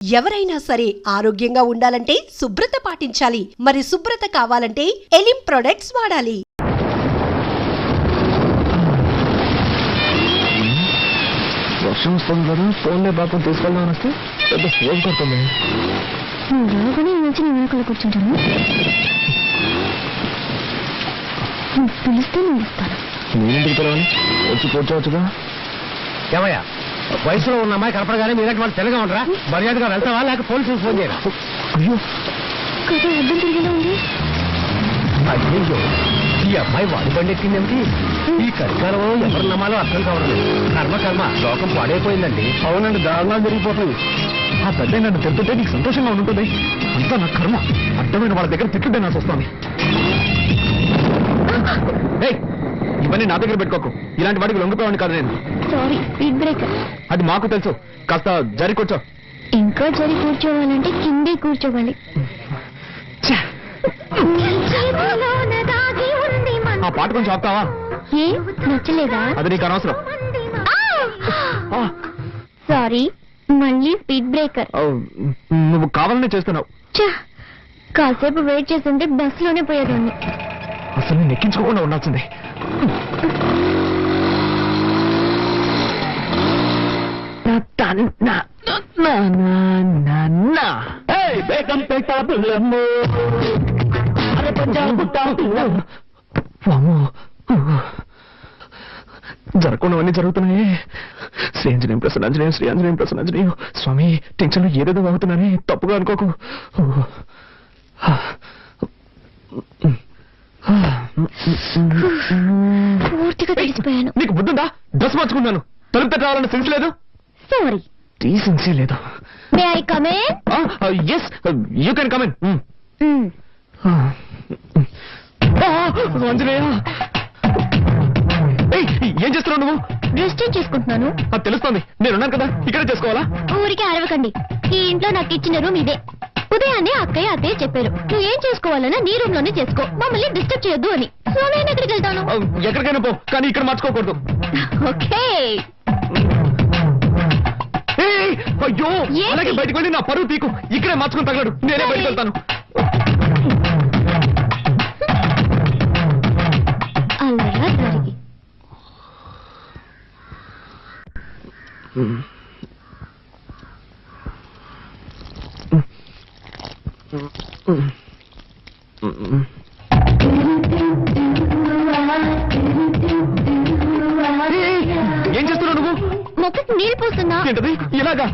ఎవరైనా సరే ఆరోగ్యంగా ఉండాలంటే శుభ్రత పాటించాలి. మరి శుభ్రత కావాలంటే ఎలిం ప్రొడక్ట్స్ వాడాలి. వర్షం వస్తుంది కదా ఫోన్లే తీసుకెళ్దామని వస్తే పెద్ద ఫోన్ కొడుతుంది. రాగానే నేను వెనకాల కూర్చుంటాను. నువ్వు పిలిస్తే నేను ఇస్తాను నేనింటికి పిలవాలి వచ్చి కూర్చోవచ్చుగా. ఏమయ్యా? వయసులో ఉన్న అమ్మాయి కనపడగానే మీరంటే వాళ్ళు తెలుగా ఉండరా? మర్యాదగా వెళ్తావా? లేక పోలీసులకు ఫోన్ చేయరా? అయ్యో. కదా అర్థం తిరిగేలా ఉంది. అయ్యో ఈ అమ్మాయి వాడి బండి ఎక్కిందేమిటి ఈ కలికాలంలో ఎవరు నమ్మాలో అర్థం కావడం. కర్మ కర్మ. లోకం పాడైపోయిందండి. అవునండి దారుణాలు జరిగిపోతుంది ఆ పెద్ద నన్ను తింటుంటే నీకు సంతోషంగా ఉంటుంది అంతా నా కర్మ. అడ్డమైన వాళ్ళ దగ్గర తిట్టుంటే నాకు వస్తుంది ఏయ్, ఇవన్నీ నా దగ్గర పెట్టుకోకు. ఇలాంటి వాడికి లొంగిపోయాను కాదు నేను. సారీ స్పీడ్ బ్రేకర్ అది మాకు తెలుసు. కాస్త జరి కూర్చో. ఇంకా జరి కూర్చోవాలంటే కిందే కూర్చోవాలి. ఆ పాట కొంచెం ఆపుతావా? ఏ? నచ్చలేదా? అది నీకు అనవసరం. సారీ మళ్ళీ స్పీడ్ బ్రేకర్ నువ్వు కావాలనే చేస్తున్నావు. కాసేపు వెయిట్ చేస్తుంటే బస్సులోనే పోయేదాన్ని. అసలు నేను ఎక్కించుకోకుండా ఉండాల్సిందే. జరగకుండావన్నీ జరుగుతున్నాయి. శ్రీ ఆంజనేయం ప్రసన్న ఆంజనేయం శ్రీ ఆంజనేయం ప్రసన్న ఆంజనేయం. స్వామి టెన్షన్లో ఏదేదో అవుతున్నానే తప్పుగా అనుకోకు. పూర్తిగా తెలిసిపోయాను. నీకు బుద్ధుందా? డ్రెస్ మార్చుకున్నాను. తలుపు తట్ట రావాలన్న సెన్స్ లేదు సారీ డీసెన్సీ లేదు may I come in yes you can come in Anjaneya. ఏయ్, ఏం చేస్తున్నావు నువ్వు? చేంజ్ చేసుకుంటున్నాను. అది తెలుస్తోంది. నేనున్నాను కదా. ఇక్కడే చేసుకోవాలా? ఊరికే అరవకండి. ఈ ఇంట్లో నాకు ఇచ్చిన రూమ్ ఇదే. ఉదయాన్నే అక్కయ్య అత్తయ్య చెప్పారు. నువ్వు ఏం చేసుకోవాలన్నా నీ రూమ్లోనే చేసుకో. మమ్మల్ని డిస్టర్బ్ చేయొద్దు అని. సో నేను ఎక్కడికి వెళ్తాను ఎక్కడికైనా పో కానీ ఇక్కడ మార్చుకోకూడదు ఓకే. ఏయ్, అయ్యో ఏంటి? అలాగే బయటకు వెళ్ళి నా పరువు తీకు ఇక్కడే మార్చుకుని తగలడు. నేనే బయటకు వెళ్తాను. అలా జరిగి ఏయ్, ఏం చేస్తున్నావు నువ్వు? మొక్కకి నీళ్ళు పోస్తున్నా. ఏంటది? ఇలాగా?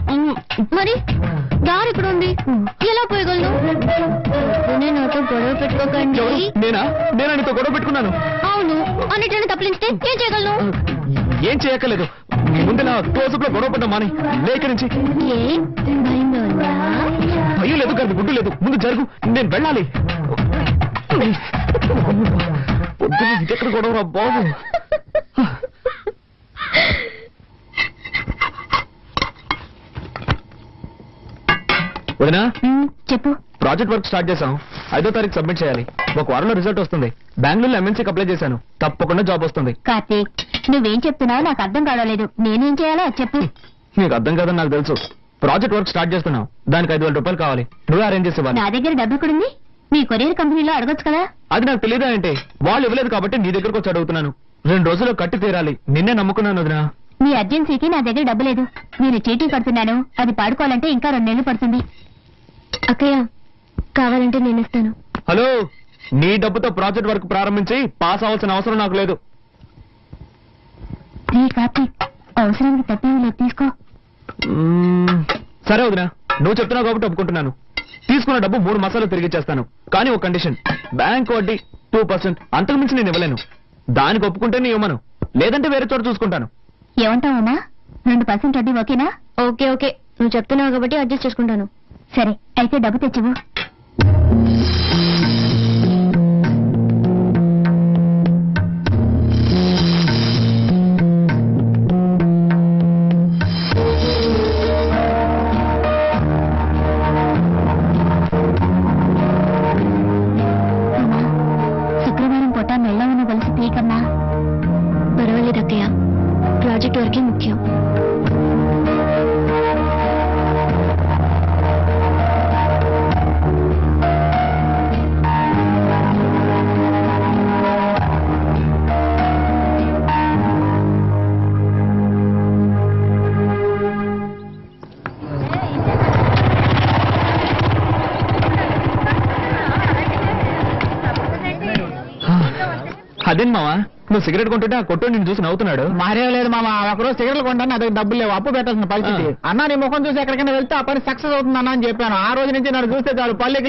మరి? దారి ఇక్కడ ఉంది? ఎలా పోయగలను? పొద్దున్నే నాతో గొడవ పెట్టుకోకండి. ఎవరు? నేనా? నేనా నీతో గొడవ పెట్టుకున్నాను? అవును అన్నిటిని తప్పించితే ఏం చేయగలను? ఏం చేయక్కర్లేదు. క్లోజప్లో గొడవ పడ్డా మాని. లేక నుంచి. భయం లేదు కానీ గుడ్డు లేదు. ముందు జరుగు నేను వెళ్ళాలి. పొద్దున్న ఇదెక్కడ గొడవ రా బాబు. వదినా? చెప్పు. ప్రాజెక్ట్ వర్క్ స్టార్ట్ చేశాం ఐదో తారీఖు సబ్మిట్ చేయాలి. ఒక వారంలో రిజల్ట్ వస్తుంది. బెంగళూరులో ఎంఎన్సీకి అప్లై చేశాను. తప్పకుండా జాబ్ వస్తుంది. కార్తీక్ నువ్వేం చెప్తున్నావు నాకు అర్థం కావలేదు నేనేం చేయాలో చెప్పు. నీకు అర్థం కాదని నాకు తెలుసు. ప్రాజెక్ట్ వర్క్ స్టార్ట్ చేస్తున్నావు. దానికి ఐదు వేల రూపాయలు కావాలి. నువ్వే అరేంజ్ చేసేవాళ్ళు నా దగ్గర డబ్బు ఎక్కడుంది? మీ కొరియర్ కంపెనీలో అడగొచ్చు కదా. అది నాకు తెలియదా అంటే వాళ్ళు ఇవ్వలేదు కాబట్టి నీ దగ్గరకు వచ్చి అడుగుతున్నాను. రెండు రోజుల్లో కట్టి తీరాలి. నిన్నే నమ్ముకున్నాను వదినా. మీ అర్జెన్సీకి నా దగ్గర డబ్బు లేదు. నేను చీటీ కడుతున్నాను. అది పాడుకోవాలంటే ఇంకా రెండు నెలలు పడుతుంది. అక్కయ్య కావాలంటే నేను ఇస్తాను. హలో నీ డబ్బుతో ప్రాజెక్ట్ వర్క్ ప్రారంభించి పాస్ అవ్వాల్సిన అవసరం నాకు లేదు. రే అవసరానికి తప్పేమీ లేదు తీసుకో. మ్మ్, సరే వదినా నువ్వు చెప్తున్నావు కాబట్టి ఒప్పుకుంటున్నాను. తీసుకున్న డబ్బు మూడు మాసాలు తిరిగి ఇచ్చేస్తాను. కానీ ఒక కండిషన్ బ్యాంక్ వడ్డీ టూ పర్సెంట్ అంతకు మించి నేను ఇవ్వలేను. దానికి ఒప్పుకుంటే నీ ఇవ్వను. లేదంటే వేరే చోట చూసుకుంటాను. ఏమంటావమ్మా? రెండు పర్సెంట్ వడ్డీ ఓకేనా? Okay okay. నువ్వు చెప్తున్నావు కాబట్టి అడ్జస్ట్ చేసుకుంటాను. సరే అయితే డబ్బు తెచ్చివు అదేం మావా నువ్వు సిగరెట్ కొంటుంటే ఆ కొట్టు నిన్ను చూసి నవ్వుతున్నాడు మారేం లేదు మామ ఒకరోజు సిగరెట్లు కొంటాను అదే డబ్బులు లేవు అప్పు పెట్టాల్సిన పరిస్థితి. అన్న నీ ముఖం చూసి ఎక్కడికైనా వెళ్తే ఆ పని సక్సెస్ అవుతుంది అన్న అని చెప్పాను ఆ రోజు నుంచి నన్ను చూస్తే చాలు పళ్ళు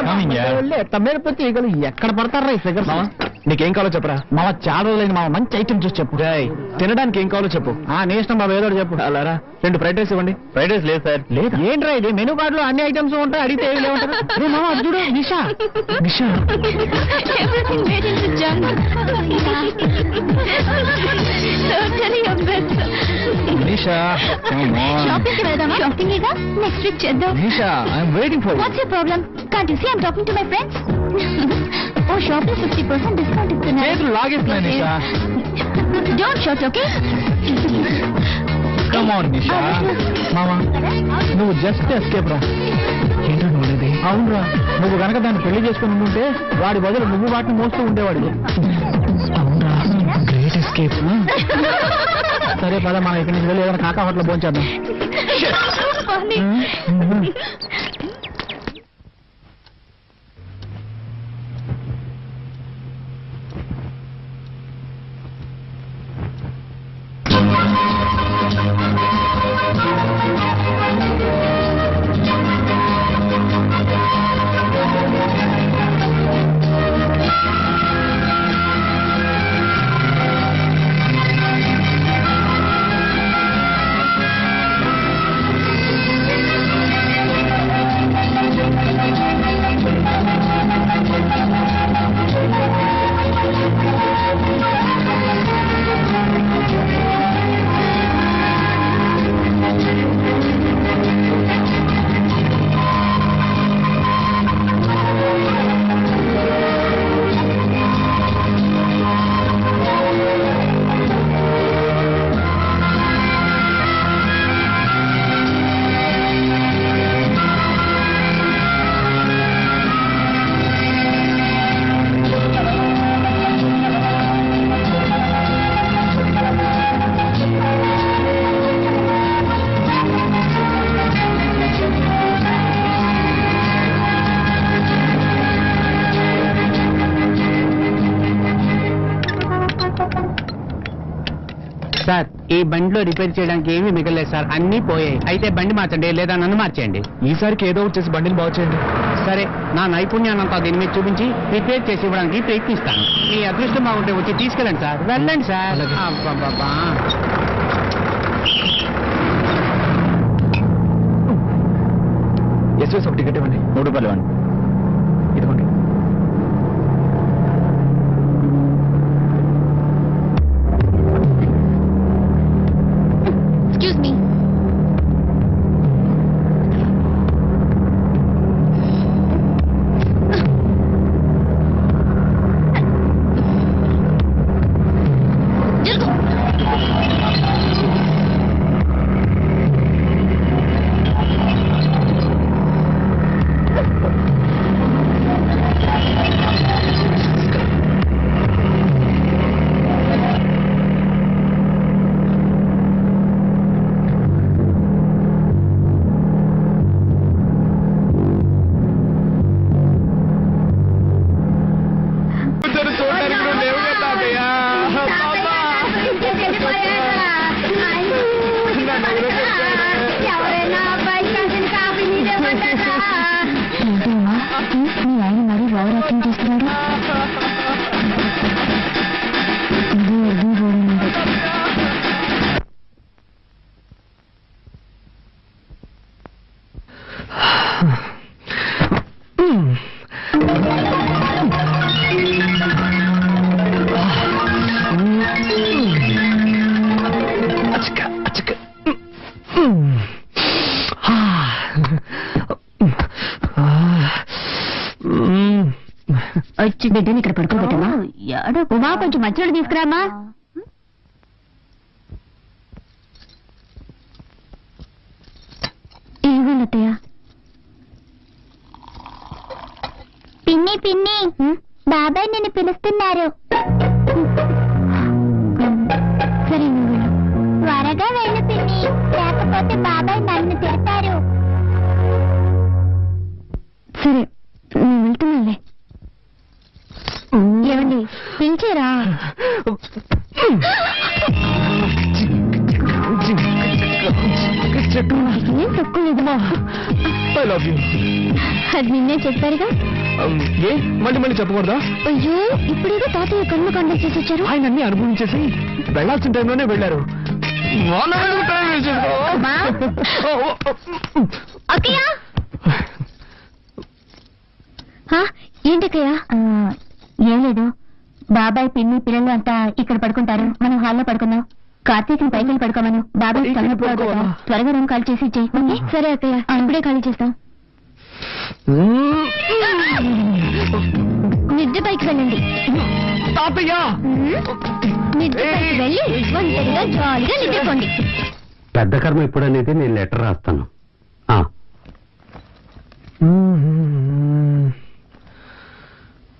coming, yeah. తమ్మేడిపోతే ఈగలు ఎక్కడ పడతారా ఈ మావా నీకేం కావాలో చెప్పరా? మామ చాలా రోజులైంది మామ మంచి ఐటమ్ చూసి చెప్పు. రేయ్, తినడానికి ఏం కావాలో చెప్పు. ఆ నీ ఇష్టం బాబు ఏదో చెప్పు. అలారా రెండు ఫ్రైడ్ రైస్ ఇవ్వండి. ఫ్రైడ్ రైస్ లేదు సార్. లేదు? ఏంట్రా ఇది? మెనూ కార్డు లో అన్ని ఐటమ్స్ ఉంటాయి అడిగితే ఏమి లేవుంటారు? రే మామ అది చూడు నిషా. నిషా. నిషా షాపింగ్కి వెళ్దామా? షాపింగ్ ఇగా నెక్స్ట్ వీక్ చేద్దాం. Nisha I'm waiting for what's your problem can't you see I'm talking to my friends oh షాప్లో ఫిఫ్టీ పర్సెంట్ డిస్కౌంట్ ఇస్తున్నారు చేతులు లాగేస్తున్నాయి Nisha don't shout okay come on Nisha మామ నువ్వు జస్ట్ ఎస్కేప్ రా. ఏంటో నువ్వు అవునరా. నువ్వు గనక దాన్ని పెళ్ళి చేసుకుని ఉంటే వాడి బదులు నువ్వు వాటిని మోస్తూ ఉండేవాడివి. అవునా గ్రేట్ ఎస్కేప్ సరే పద మనం ఇక్కడి నుంచి వెళ్ళి ఏదైనా కాకా హోటల్ పోంచేద్దాం సార్ ఈ బండిలో రిపేర్ చేయడానికి ఏమీ మిగలేదు సార్. అన్ని పోయాయి. అయితే బండి మార్చండి లేదా నన్ను మార్చేయండి. ఈసారికి ఏదో ఒకటి చేసి బండిని బాగు చేయండి సరే నా నైపుణ్యాన్నంతా దీని మీద చూపించి రిపేర్ చేసి ఇవ్వడానికి ప్రయత్నిస్తాను. మీ అదృష్టం బాగుంటే వచ్చి తీసుకెళ్ళండి సార్. వెళ్ళండి సార్. అబ్బబ్బబ్బా. ఎస్ఎస్ ఒక టికెట్ ఇవ్వండి. మూడు రూపాయలు ఇవ్వండి. ఇదిగోండి. బిడ్డని ఇక్కడ పడుకోబెట్టమా ఉమా కొంచెం మధ్యలో తీసుకురామా అత్తయ్య పిన్ని పిన్ని బాబాయ్ నిన్ను పిలుస్తున్నారు. సరే నువ్వు వెళ్ళు. త్వరగా వెళ్ళు పిన్ని. లేకపోతే బాబాయ్ నన్ను తిడతారు. సరే. అది పించేరా అది నిన్నే చెప్పారుగా. Um, మళ్ళీ మళ్ళీ చెప్పకూడదా? అయ్యో ఇప్పుడేదో తాతయ్య కన్ను కండక్ట్ చేసి వచ్చారు ఆయన అన్ని అనుభవించేసి వెళ్ళాల్సిన టైంలోనే వెళ్ళారు. ఏంటక్కయ్యా? ఏం లేదు. బాబాయ్ పిన్ని పిల్లలు అంతా ఇక్కడ పడుకుంటారు. మనం హాల్లో పడుకుందాం. కార్తీక్ పైకి వెళ్ళి పడుకోమను. బాబాయ్? త్వరగా రూమ్ ఖాళీ చేసి ఇచ్చేయి. సరే అక్కయ్య ఇప్పుడే ఖాళీ చేస్తాం. మిద్దె పైకి వెళ్ళండి. తాతయ్య! మిద్దె పైకి వెళ్ళి ఒంటరిగా జాలీగా నిద్రపోండి. పెద్ద కర్మ ఎప్పుడు అనేది నేను లెటర్ రాస్తాను. ఆ,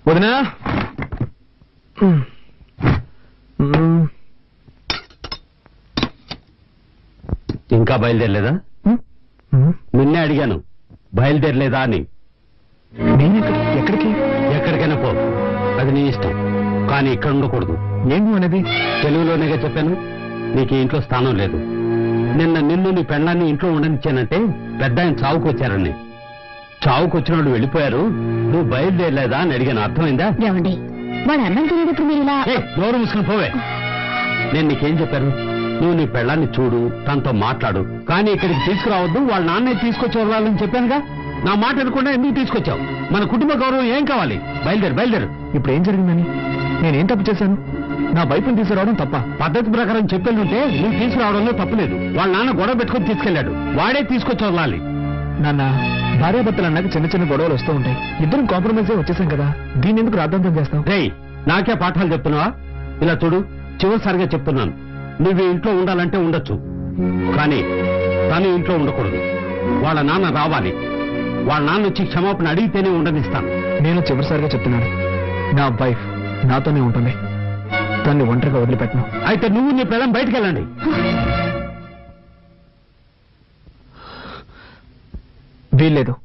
వదినా! ఇంకా బయలుదేరలేదా? నిన్నే అడిగాను. బయలుదేరలేదా అని. నేను ఎక్కడ- ఎక్కడికి? ఎక్కడికైనా పో. అది నీ ఇష్టం. కానీ ఇక్కడ ఉండకూడదు. ఏంటి అనేది? తెలుగులోనేగా చెప్పాను. నీకు ఇంట్లో స్థానం లేదు. నిన్న నిన్ను నీ పెళ్ళాన్ని ఇంట్లో ఉండనిచ్చానంటే పెద్ద ఆయన చావుకు వచ్చారని చావుకు వచ్చిన వాళ్ళు వెళ్ళిపోయారు. నువ్వు బయలుదేరలేదా అని అడిగాను. అర్థమైందా? వాడు అన్నం తినేటప్పుడు మీరు ఇలా నోరు మూసుకుని పోవే. నేను నీకేం చెప్పాను? నువ్వు నీ పెళ్ళాన్ని చూడు తనతో మాట్లాడు. కానీ ఇక్కడికి తీసుకురావద్దు వాళ్ళ నాన్నే తీసుకొచ్చి వదలాలని చెప్పానుగా? నా మాట వినకుండా ఎందుకు తీసుకొచ్చావు? మన కుటుంబ గౌరవం ఏం కావాలి? బయలుదేరు బయలుదేరు. ఇప్పుడు ఏం జరిగిందని? నేనేం తప్పు చేశాను? నా వైపుని తీసుకురావడం తప్ప. పద్ధతి ప్రకారం చెప్పేళ్ళుంటే నువ్వు తీసుకురావడంలో తప్పులేదు వాళ్ళ నాన్న గొడవ పెట్టుకొని తీసుకెళ్ళాడు వాడే తీసుకొచ్చి వదలాలి. నాన్న భార్యాభర్తలు అన్నాక చిన్న చిన్న గొడవలు వస్తూ ఉంటాయి. ఇద్దరం కాంప్రమైజ్ అయి వచ్చేసాం కదా. దీన్ని ఎందుకు రాద్ధాంతం చేస్తాం? రేయ్ నాకే పాఠాలు చెప్తున్నావా? ఇలా చూడు చివరిసారిగా చెప్తున్నాను. నువ్వు ఇంట్లో ఉండాలంటే ఉండొచ్చు. కానీ తను ఇంట్లో ఉండకూడదు. వాళ్ళ నాన్న రావాలి. వాళ్ళ నాన్న వచ్చి క్షమాపణ అడిగితేనే ఉండనిస్తాను. నేను చివరిసారిగా చెప్తున్నాను. నా వైఫ్ నాతోనే ఉంటుంది. తన్ని ఒంటరిగా వదిలిపెట్టను. అయితే నువ్వు నీ పిల్లం బయటికి వెళ్ళండి. వీల్లేదు.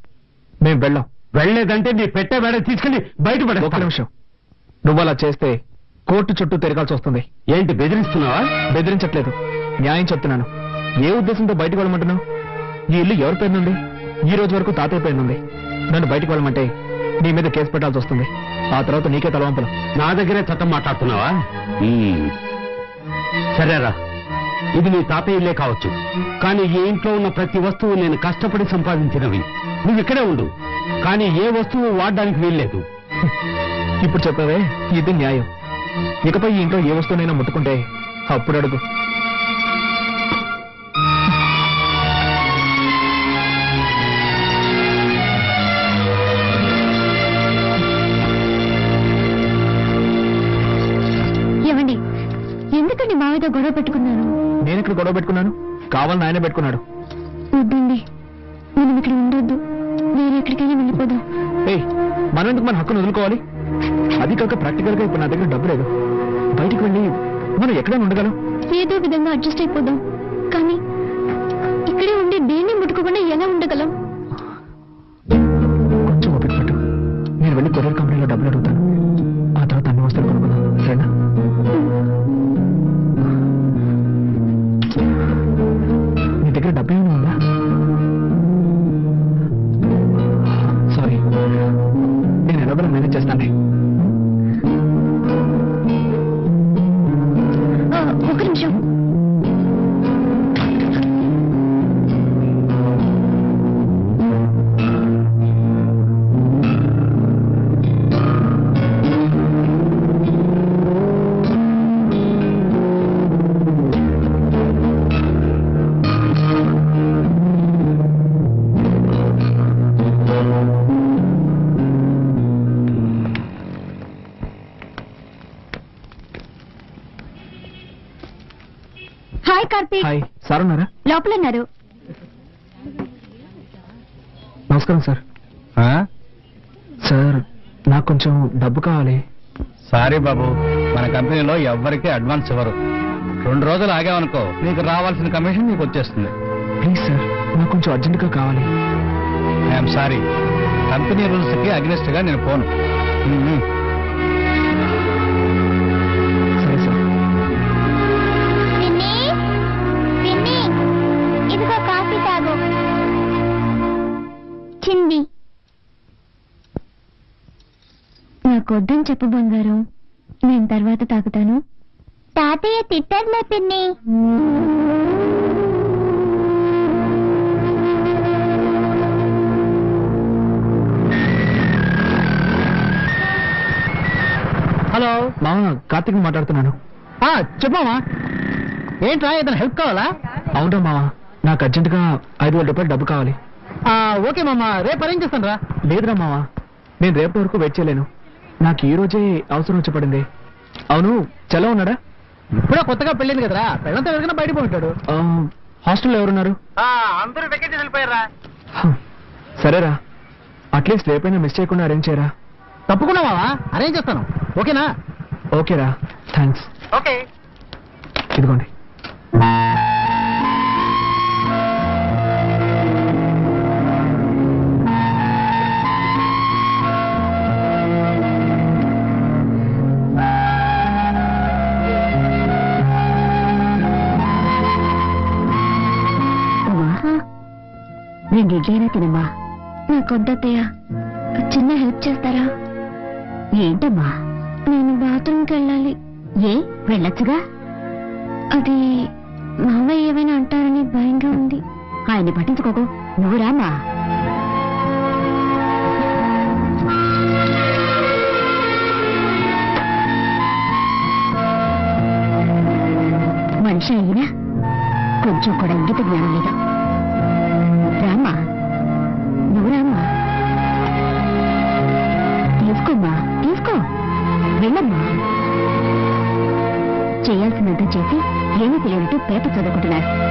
మేం వెళ్ళాం. వెళ్ళలేదంటే నీ పెట్టే వేడ తీసుకెళ్ళి బయట ఒక్క పడే నిమిషం. నువ్వు అలా చేస్తే కోర్టు చుట్టూ తిరగాల్సి వస్తుంది. ఏంటి బెదిరిస్తున్నావా? బెదిరించట్లేదు. న్యాయం చెప్తున్నాను. ఏ ఉద్దేశంతో బయటకు వెళ్ళమంటున్నావు? ఈ ఇల్లు ఎవరి పేరునుంది ఈ రోజు వరకు తాతయ్య పేరునుంది నన్ను బయటకు వెళ్ళమంటే నీ మీద కేసు పెట్టాల్సి వస్తుంది. ఆ తర్వాత నీకే తలవంపలు నా దగ్గరే చట్టం మాట్లాడుతున్నావా. సరేరా. ఇది నీ తాతయ్య ఇల్లే కావచ్చు. కానీ ఈ ఇంట్లో ఉన్న ప్రతి వస్తువు నేను కష్టపడి సంపాదించినవి. నువ్వు ఇక్కడే ఉండు. కానీ ఏ వస్తువు వాడడానికి వీల్లేదు. ఇప్పుడు చెప్పావే ఇది న్యాయం. ఇకపై ఈ ఇంట్లో ఏ వస్తువునైనా ముట్టుకుంటే అప్పుడు అడుగు. ఎందుకండి మావితో గొడవ పెట్టుకున్నారు నేను ఇక్కడ గొడవ పెట్టుకున్నాను. కావాలని ఆయన పెట్టుకున్నాడు. వద్దండి. మనం ఇక్కడ ఉండొద్దు. వేరే ఎక్కడికైనా వెళ్ళిపోదాం. ఏయ్ మనం ఎందుకు మన హక్కును వదులుకోవాలి? అది కాక ప్రాక్టికల్గా ఇప్పుడు నా దగ్గర డబ్బు లేదు. బయటికి వెళ్ళి మనం ఎక్కడైనా ఉండగలం. ఏదో విధంగా అడ్జస్ట్ అయిపోదాం. కానీ ఇక్కడే ఉండి దేన్ని ముట్టుకోకుండా ఎలా ఉండగలం? దగ్గర డబ్బు ఏమైనా ఉందా? సారీ నేను ఎలాగో మేనేజ్ చేస్తాను ఒక నిమిషం. కార్తీక్. హాయ్. సార్ ఉన్నారా? లోపల ఉన్నారు నమస్కారం సార్. సార్ నాకు కొంచెం డబ్బు కావాలి. సారీ బాబు. మన కంపెనీలో ఎవ్వరికీ అడ్వాన్స్ ఇవ్వరు. రెండు రోజులు ఆగామనుకో నీకు రావాల్సిన కమిషన్ నీకు వచ్చేస్తుంది. Please sir. నాకు కొంచెం అర్జెంటుగా కావాలి. I'm sorry. కంపెనీ రూల్స్కి అగ్నెస్ట్గా నేను పోను వచ్చింది. నాకొద్దని చెప్పు బంగారం. నేను తర్వాత తాగుతాను తాతయ్య తిట్టర్లే పిన్ని. హలో. మామ కార్తీక్ మాట్లాడుతున్నాను. చెప్పమ్మా ఏంట్రా ఏదైనా హెల్ప్ కావాలా? అవునా మామ. నాకు అర్జెంటుగా ఐదు వేల రూపాయలు డబ్బు కావాలి. ఓకే మామ రేపు అరేంజ్ చేస్తాను రా లేదురా మామ నేను రేపటి వరకు వెయిట్ చేయలేను. నాకు ఈ రోజే అవసరం వచ్చి పడింది. అవును చలో ఉన్నాడా? ఇప్పుడే కొత్తగా పెళ్ళింది కదరా పెళ్ళంతా ఎవరికైనా బయట పోయింటాడు హాస్టల్లో ఎవరున్నారు? అందరూ వెకేట్ వెళ్ళిపోయారా సరేరా. అట్లీస్ట్ రేపైనా మిస్ చేయకుండా అరేంజ్ చేయరా? తప్పకుండా మావా అరేంజ్ చేస్తాను. ఓకేనా? ఓకేరా థ్యాంక్స్ ఓకే. ఇదిగోండి. రెండు ఇడ్లీనా తినమ్మా నాకొద్దత్తయ్య చిన్న హెల్ప్ చేస్తారా? ఏంటమ్మా? నేను బాత్రూమ్కి వెళ్ళాలి. ఏ? వెళ్ళొచ్చుగా? అది మామయ్య ఏమైనా అంటారని భయంగా ఉంది. ఆయన్ని పట్టించుకోకు. నువ్వు రామా మనిషి అయినా కొంచెం కూడా ఇంగిత జ్ఞానం లేదు? చేసి ఏమీ తెలియనట్టు పేపర్ చదువుకుంటున్నారు.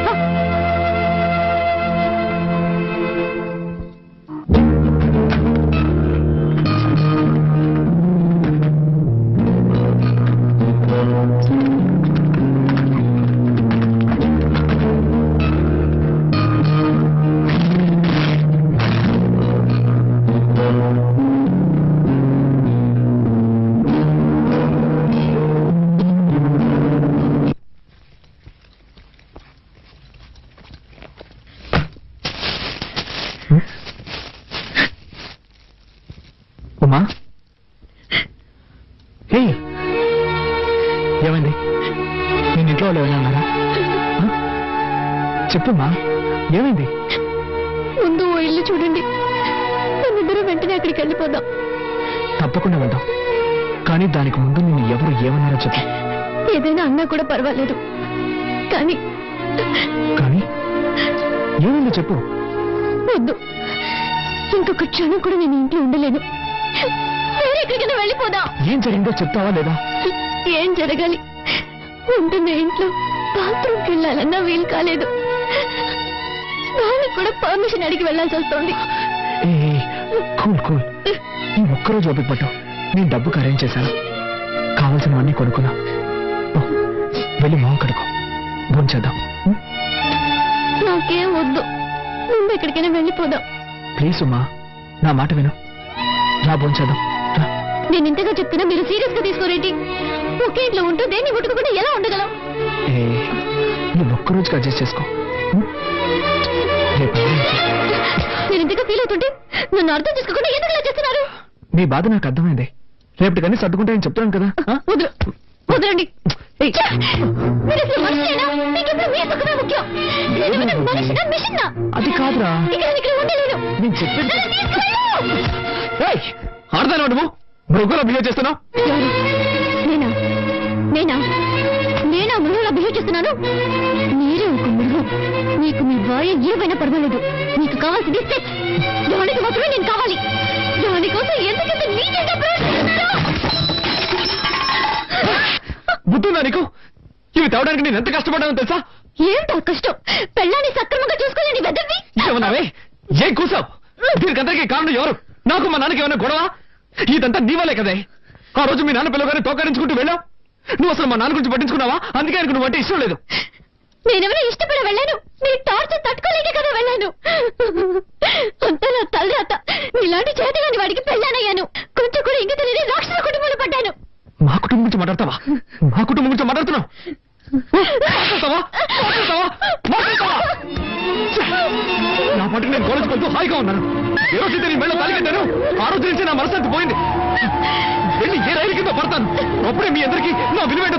హే ఏమైంది? నేను ఇంట్లో వాళ్ళు ఏమైనా? చెప్పమ్మా ఏమైంది? ముందు ఓ ఇల్లు చూడండి. మనిద్దరం వెంటనే అక్కడికి వెళ్ళిపోదాం. తప్పకుండా వెళ్దాం. కానీ దానికి ముందు నిన్ను ఎవరు ఏమన్నారో చెప్పు. ఏదైనా అన్నా కూడా పర్వాలేదు. కానీ కానీ? ఏమైందో చెప్పు. వద్దు. ఇంకొక క్షణం కూడా నేను ఇంట్లో ఉండలేను. ఎక్కడికైనా వెళ్ళిపోదాం. ఏం జరిగిందో చెప్తావా లేదా? ఏం జరగాలి? ఉంటున్న ఇంట్లో బాత్రూమ్కి వెళ్ళాలన్నా వీలు కాలేదు. వాళ్ళకి కూడా పర్మిషన్ అడిగి వెళ్ళాల్సి వస్తుంది. Hey cool cool. ఈ ఒక్కరోజు ఓపిక పట్టు. నేను డబ్బుకి అరేంజ్ చేశాను. కావాల్సినవన్నీ కొనుక్కున్నా. వెళ్ళి మొహం కడుకో భోంచేద్దాం? నాకేం వద్దు. ముందు ఎక్కడికైనా వెళ్ళిపోదాం. ప్లీజ్ ఉమ్మా నా మాట విను. రా భోంచేద్దాం నేను ఇంతగా చెప్తున్నా మీరు సీరియస్గా తీసుకోరేంటి? ఒకే ఇంట్లో ఉంటూ దేన్ని ముట్టుకోకుండా ఎలా ఉండగలం? నువ్వు ఒక్కరోజుకి అడ్జస్ట్ చేసుకో. నేను ఇంతగా ఫీల్ అవుతుంటే నన్ను అర్థం చేసుకోకుండా ఎందుకు ఇలా చేస్తున్నారు? నీ బాధ నాకు అర్థమైంది. రేపటి కానీ సర్దుకుంటాయని చెప్తాను కదా. వదలండి. మీ అది కాదురా. నేను! ఏయ్, ఆడదానా నువ్వు? మృగంలో బిహేవ్ చేస్తున్నావు? నేనా? నేనా? నేనా మృగంలా బిహేవ్ చేస్తున్నాను? మీరే ఒక మృగం. మీకు మీ భార్య ఏమైనా పర్వాలేదు. మీకు కావాల్సింది సెక్స్ దానికి మాత్రమే నేను కావాలి. దానికోసం ఎందుకంత నీచంగా ప్రవర్తిస్తున్నారు బుద్ధుందా నీకు? ఇవి తేవడానికి నేను ఎంత కష్టపడ్డానో తెలుసా? ఏమిటా కష్టం? పెళ్ళాన్ని సక్రమంగా చూసుకోలేని వెదవి? ఏమన్నావే? ఏం కూసావు? దీనికంతకి కారణం ఎవరు? నాకు మా నాన్నకి ఏమైనా గొడవ? ఇదంతా నీ వల్లే కదే. ఆ రోజు మీ నాన్న పిల్లగానే తోకరించుకుంటూ వెళ్ళావు? నువ్వు అసలు మా నాన్న గురించి పట్టించుకున్నావా? అందుకే ఆయనకు నువ్వు అంటే ఇష్టం లేదు. నేనెవరో ఇష్టపడి వెళ్ళాను. మీ టార్చర్ తట్టుకోలేకే కదా వెళ్ళాను. అంతా నా తలరాత. నీలాంటి చేతగాని వాడికి పెళ్ళానయ్యాను. కొంచెం కూడా ఇంక తెలియని రాక్షస కుటుంబంలో పడ్డాను. మా కుటుంబం గురించి మాట్లాడతావా? మా కుటుంబం గురించి మాట్లాడుతున్నావు? మాట్లాడతావా మాట్లాడతావా మాట్లాడతావా ఛ! నా పాటికి నేను కాలేజ్కి వెళ్తూ హాయిగా ఉన్నాను. ఏ రోజైతే నేను మెళ్ళ తాలికెట్టాను ఆ రోజు నుంచి నా మనసంతి పోయింది. వెళ్ళి ఏ రైలు కింద పడతాను. అప్పుడే మీ అందరికీ నా విలువైన